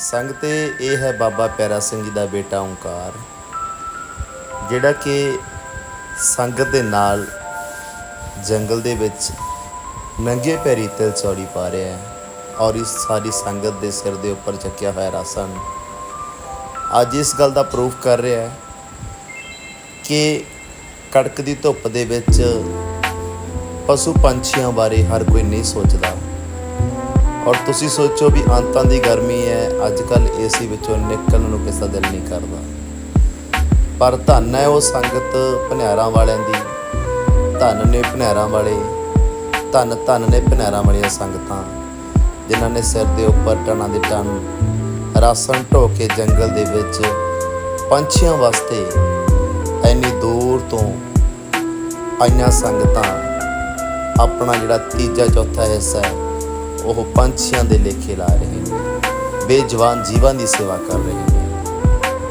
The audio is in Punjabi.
ਸੰਗਤੇ ਇਹ ਹੈ ਬਾਬਾ ਪਿਆਰਾ ਸਿੰਘ ਜੀ ਦਾ ਬੇਟਾ ਓੰਕਾਰ, ਜਿਹੜਾ ਕਿ ਸੰਗਤ ਦੇ ਨਾਲ ਜੰਗਲ ਦੇ ਵਿੱਚ ਨੰਗੇ ਪੈਰੀ ਤਿਲ ਚੌੜੀ ਪਾ ਰਿਹਾ ਹੈ ਔਰ ਇਸ ਸਾਰੀ ਸੰਗਤ ਦੇ ਸਿਰ ਦੇ ਉੱਪਰ ਚੱਕਿਆ ਹੋਇਆ ਰਾਸਨ ਅੱਜ ਇਸ ਗੱਲ ਦਾ ਪ੍ਰੂਫ ਕਰ ਰਿਹਾ ਹੈ ਕਿ ਕੜਕਦੀ ਧੁੱਪ ਦੇ ਵਿੱਚ ਪਸ਼ੂ ਪੰਛੀਆਂ ਬਾਰੇ ਹਰ ਕੋਈ ਨਹੀਂ ਸੋਚਦਾ। ਔਰ ਤੁਸੀਂ ਸੋਚੋ ਵੀ ਅੰਤਾਂ ਦੀ ਗਰਮੀ ਹੈ ਅੱਜ ਕੱਲ ਏਸੀ ਵਿੱਚੋਂ ਨਿਕਲਣ ਨੂੰ ਕਿਸੇ ਦਾ ਦਿਲ ਨਹੀਂ ਕਰਦਾ। ਪਰ ਧੰਨ ਹੈ ਉਹ ਸੰਗਤ ਭਨਿਆਰਾਂ ਵਾਲਿਆਂ ਦੀ। ਧੰਨ ਨੇ ਭਨਿਆਰਾਂ ਵਾਲੇ, ਧੰਨ ਧੰਨ ਨੇ ਭਨਿਆਰਾਂ ਵਾਲੀਆਂ ਸੰਗਤਾਂ, ਜਿਨ੍ਹਾਂ ਨੇ ਸਿਰ ਦੇ ਉੱਪਰ ਟਣਾ ਦੇ ਟਨ ਰਾਸਨ ਢੋ ਕੇ ਜੰਗਲ ਦੇ ਵਿੱਚ ਪੰਛੀਆਂ ਵਾਸਤੇ ਇੰਨੀ ਦੂਰ ਤੋਂ ਆਈਆਂ ਸੰਗਤਾਂ, ਆਪਣਾ ਜਿਹੜਾ ਤੀਜਾ, ਚੌਥਾ ਹਿੱਸਾ ਹੈ, ਉਹ ਪੰਛੀਆਂ ਦੇ ਲੇਖੇ ਲਾ ਰਹੇ ਨੇ। ਬੇਜਵਾਨ ਜੀਵਾਂ ਦੀ ਸੇਵਾ ਕਰ ਰਹੇ ਨੇ